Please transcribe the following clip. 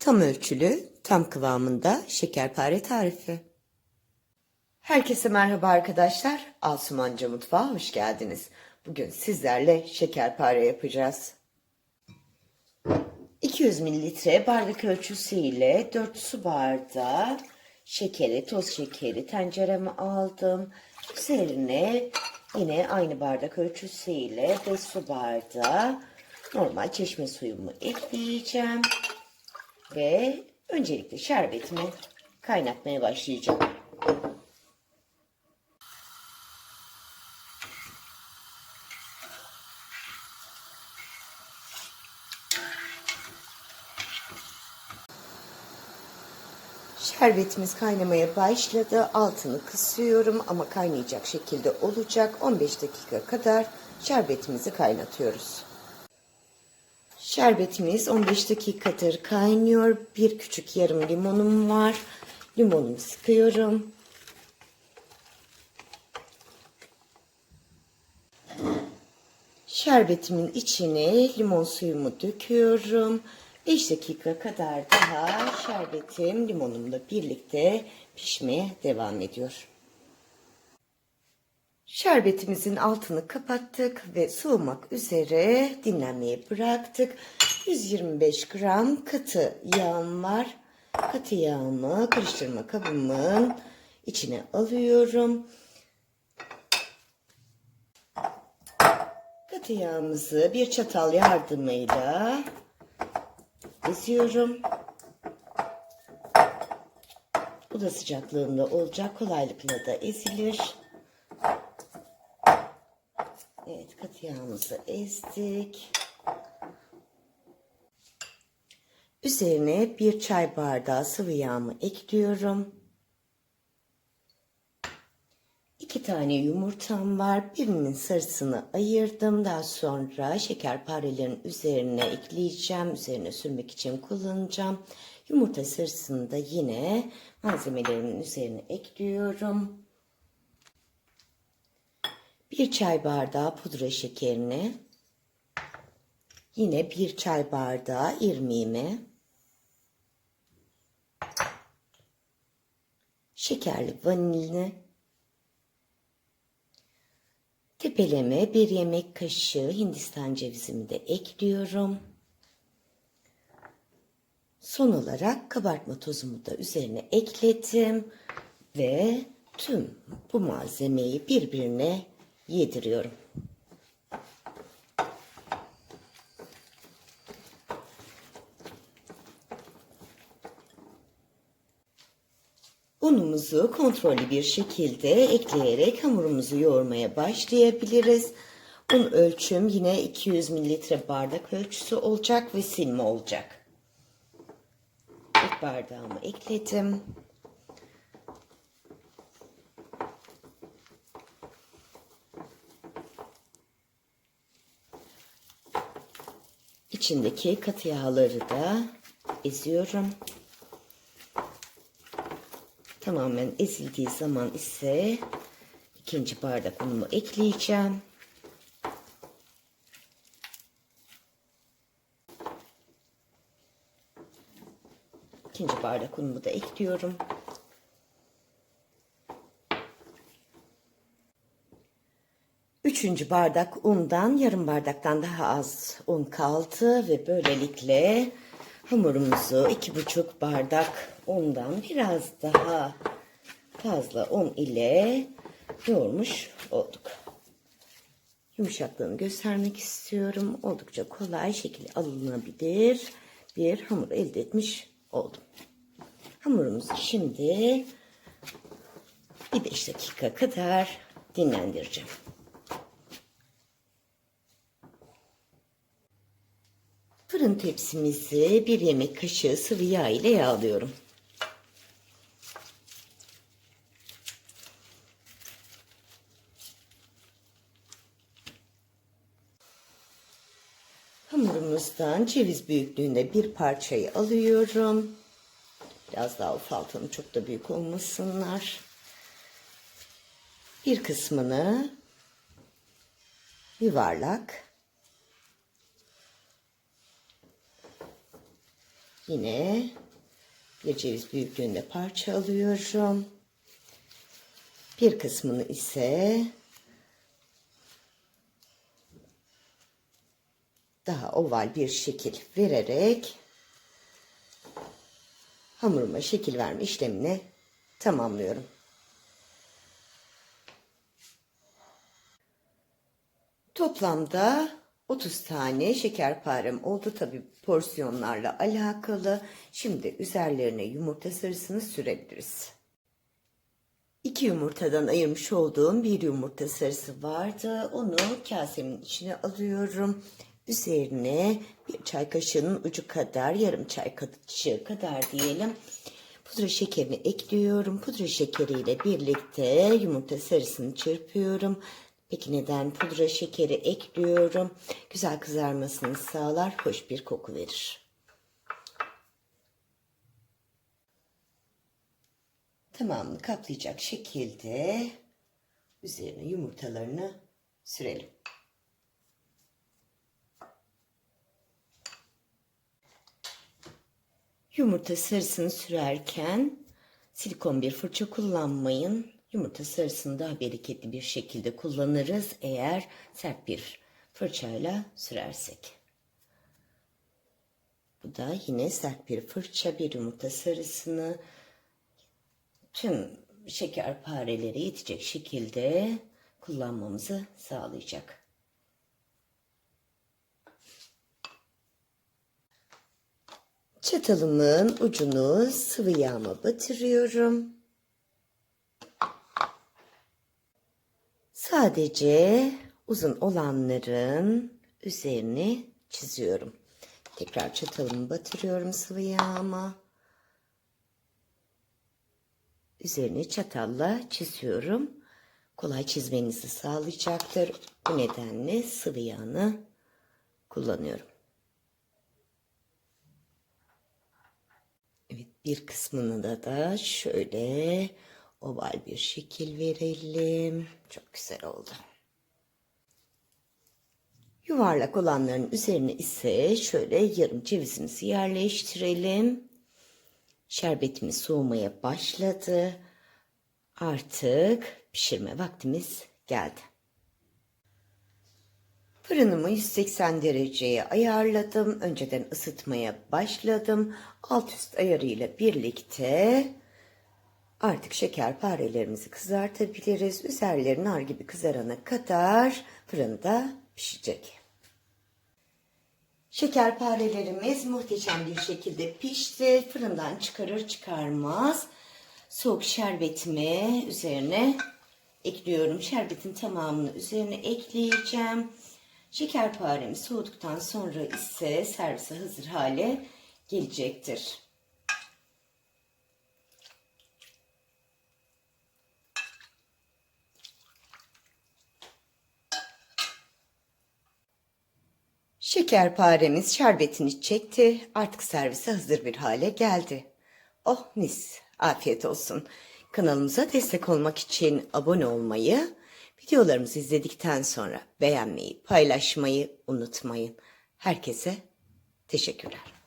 Tam ölçülü, tam kıvamında şekerpare tarifi. Herkese merhaba arkadaşlar. Asumanca Mutfağa hoş geldiniz. Bugün sizlerle şekerpare yapacağız. 200 mililitre bardak ölçüsüyle 4 su bardağı şekeri, toz şekeri tencereme aldım. Üzerine yine aynı bardak ölçüsüyle 5 su bardağı normal çeşme suyumu ekleyeceğim. Ve öncelikle şerbetimi kaynatmaya başlayacağım. Şerbetimiz kaynamaya başladı. Altını kısıyorum ama kaynayacak şekilde olacak. 15 dakika kadar şerbetimizi kaynatıyoruz. Şerbetimiz 15 dakikadır kaynıyor. Bir küçük yarım limonum var. Limonumu sıkıyorum. Şerbetimin içine limon suyumu döküyorum. 5 dakika kadar daha şerbetim limonumla birlikte pişmeye devam ediyor. Şerbetimizin altını kapattık ve soğumak üzere dinlenmeye bıraktık. 125 gram katı yağım var. Katı yağımı karıştırma kabımın içine alıyorum. Katı yağımızı bir çatal yardımıyla eziyorum. Oda sıcaklığında olacak kolaylıkla da ezilir. Evet katı yağımızı ezdik. Üzerine bir çay bardağı sıvı yağımı ekliyorum. İki tane yumurtam var. Birinin sarısını ayırdım. Daha sonra şekerparelerin üzerine ekleyeceğim. Üzerine sürmek için kullanacağım. Yumurta sarısını da yine malzemelerimin üzerine ekliyorum. Bir çay bardağı pudra şekerini, yine bir çay bardağı irmiğimi, şekerli vanilini, tepeleme bir yemek kaşığı hindistan cevizimi de ekliyorum. Son olarak kabartma tozumu da üzerine ekledim ve tüm bu malzemeyi birbirine yediriyorum. Unumuzu kontrollü bir şekilde ekleyerek hamurumuzu yoğurmaya başlayabiliriz. Un ölçüm yine 200 mililitre bardak ölçüsü olacak ve silme olacak. İlk bardağımı ekledim. İçindeki katı yağları da eziyorum. Tamamen ezildiği zaman ise ikinci bardak unumu ekleyeceğim. İkinci bardak unumu da ekliyorum. Üçüncü bardak undan yarım bardaktan daha az un kaldı ve böylelikle hamurumuzu iki buçuk bardak undan biraz daha fazla un ile yoğurmuş olduk. Yumuşaklığını göstermek istiyorum. Oldukça kolay şekilde alınabilir bir hamur elde etmiş oldum. Hamurumuzu şimdi bir beş dakika kadar dinlendireceğim. Fırın tepsimizi bir yemek kaşığı sıvı yağ ile yağlıyorum. Hamurumuzdan ceviz büyüklüğünde bir parçayı alıyorum. Biraz daha ufaltalım çok da büyük olmasınlar. Bir kısmını yuvarlak Yine bir ceviz büyüklüğünde parça alıyorum. Bir kısmını ise daha oval bir şekil vererek hamuruma şekil verme işlemini tamamlıyorum. Toplamda 30 tane şekerparem oldu tabi porsiyonlarla alakalı. Şimdi üzerlerine yumurta sarısını sürebiliriz. İki yumurtadan ayırmış olduğum bir yumurta sarısı vardı. Onu kasemin içine alıyorum. Üzerine bir çay kaşığının ucu kadar, yarım çay kaşığı kadar diyelim. Pudra şekerini ekliyorum. Pudra şekeriyle birlikte yumurta sarısını çırpıyorum. Peki neden pudra şekeri ekliyorum? Güzel kızarmasını sağlar, hoş bir koku verir. Tamamını kaplayacak şekilde üzerine yumurtalarını sürelim. Yumurta sarısını sürerken silikon bir fırça kullanmayın. Yumurta sarısını daha bereketli bir şekilde kullanırız eğer sert bir fırçayla sürersek. Bu da yine sert bir fırça bir yumurta sarısını tüm şekerpareleri yetecek şekilde kullanmamızı sağlayacak. Çatalımın ucunu sıvı yağma batırıyorum. Sadece uzun olanların üzerini çiziyorum. Tekrar çatalımı batırıyorum sıvı yağma. Üzerini çatalla çiziyorum. Kolay çizmenizi sağlayacaktır. Bu nedenle sıvı yağını kullanıyorum. Evet bir kısmını da da şöyle oval bir şekil verelim. Çok güzel oldu. Yuvarlak olanların üzerine ise şöyle yarım cevizimizi yerleştirelim. Şerbetimiz soğumaya başladı. Artık pişirme vaktimiz geldi. Fırınımı 180 dereceye ayarladım. Önceden ısıtmaya başladım. Alt üst ayarıyla birlikte artık şekerparelerimizi kızartabiliriz. Üzerleri nar gibi kızarana kadar fırında pişecek. Şekerparelerimiz muhteşem bir şekilde pişti. Fırından çıkarır çıkarmaz soğuk şerbetimi üzerine ekliyorum. Şerbetin tamamını üzerine ekleyeceğim. Şekerparem soğuduktan sonra ise servise hazır hale gelecektir. Şekerparemiz şerbetini çekti. Artık servise hazır bir hale geldi. Oh mis. Afiyet olsun. Kanalımıza destek olmak için abone olmayı, videolarımızı izledikten sonra beğenmeyi, paylaşmayı unutmayın. Herkese teşekkürler.